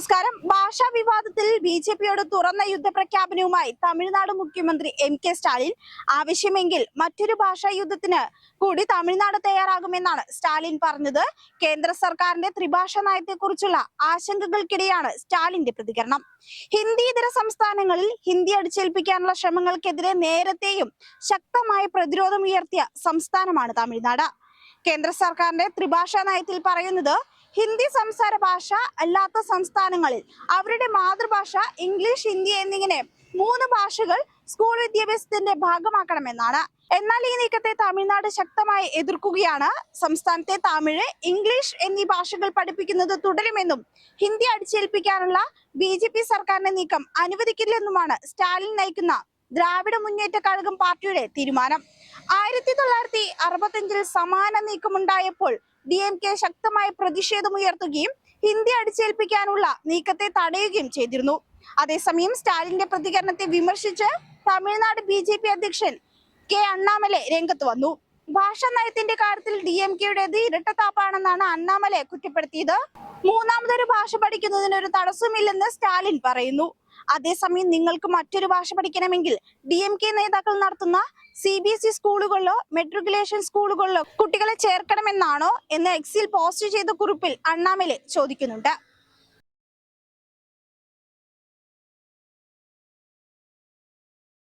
നമസ്കാരം. ഭാഷാ വിവാദത്തിൽ ബി ജെ പിയോട് തുറന്ന യുദ്ധപ്രഖ്യാപനവുമായി തമിഴ്നാട് മുഖ്യമന്ത്രി എം കെ സ്റ്റാലിൻ ആവശ്യമെങ്കിൽ മറ്റൊരു ഭാഷാ യുദ്ധത്തിന് കൂടി തമിഴ്നാട് തയ്യാറാകുമെന്നാണ് സ്റ്റാലിൻ പറഞ്ഞത്. കേന്ദ്ര സർക്കാരിന്റെ ത്രിഭാഷ നയത്തെക്കുറിച്ചുള്ള ആശങ്കകൾക്കിടെയാണ് സ്റ്റാലിന്റെ പ്രതികരണം. ഹിന്ദി ഇതര സംസ്ഥാനങ്ങളിൽ ഹിന്ദി അടിച്ചേൽപ്പിക്കാനുള്ള ശ്രമങ്ങൾക്കെതിരെ നേരത്തെയും ശക്തമായ പ്രതിരോധം ഉയർത്തിയ സംസ്ഥാനമാണ് തമിഴ്നാട്. കേന്ദ്ര സർക്കാരിന്റെ ത്രിഭാഷാ നയത്തിൽ പറയുന്നത് ഹിന്ദി സംസാര ഭാഷ അല്ലാത്ത സംസ്ഥാനങ്ങളിൽ. അവരുടെ മാതൃഭാഷ ഇംഗ്ലീഷ് ഹിന്ദി എന്നിങ്ങനെ മൂന്ന് ഭാഷകൾ സ്കൂൾ വിദ്യാഭ്യാസത്തിന്റെ ഭാഗമാക്കണമെന്നാണ്. എന്നാൽ ഈ നീക്കത്തെ തമിഴ്നാട് ശക്തമായി എതിർക്കുകയാണ്. സംസ്ഥാനത്തെ തമിഴ് ഇംഗ്ലീഷ് എന്നീ ഭാഷകൾ പഠിപ്പിക്കുന്നത് തുടരുമെന്നും ഹിന്ദി അടിച്ചേൽപ്പിക്കാനുള്ള ബി ജെ പി സർക്കാരിന്റെ നീക്കം അനുവദിക്കില്ലെന്നുമാണ് സ്റ്റാലിൻ നയിക്കുന്ന ദ്രാവിഡ മുന്നേറ്റ കഴകം പാർട്ടിയുടെ തീരുമാനം. ആയിരത്തി തൊള്ളായിരത്തി അറുപത്തിയഞ്ചിൽ സമാന നീക്കമുണ്ടായപ്പോൾ ഡി എം കെ ശക്തമായ പ്രതിഷേധമുയർത്തുകയും ഹിന്ദി അടിച്ചേൽപ്പിക്കാനുള്ള നീക്കത്തെ തടയുകയും ചെയ്തിരുന്നു. അതേസമയം സ്റ്റാലിന്റെ പ്രതികരണത്തെ വിമർശിച്ച് തമിഴ്നാട് ബി ജെ പി അധ്യക്ഷൻ കെ അണ്ണാമലെ രംഗത്ത് വന്നു. ഭാഷാ നയത്തിന്റെ കാര്യത്തിൽ ഡി എം കെയുടേത് ഇരട്ടത്താപ്പാണെന്നാണ് അണ്ണാമലെ കുറ്റപ്പെടുത്തിയത്. മൂന്നാമതൊരു ഭാഷ പഠിക്കുന്നതിന് ഒരു തടസ്സമില്ലെന്ന് സ്റ്റാലിൻ പറയുന്നു. അതേസമയം നിങ്ങൾക്ക് മറ്റൊരു ഭാഷ പഠിക്കണമെങ്കിൽ ഡി എം കെ നേതാക്കൾ നടത്തുന്ന സി ബി എസ് ഇ സ്കൂളുകളിലോ മെട്രിക്കുലേഷൻ സ്കൂളുകളിലോ കുട്ടികളെ ചേർക്കണമെന്നാണോ എന്ന് എക്സിൽ പോസ്റ്റ് ചെയ്ത കുറിപ്പിൽ അണ്ണാമലെ ചോദിക്കുന്നുണ്ട്.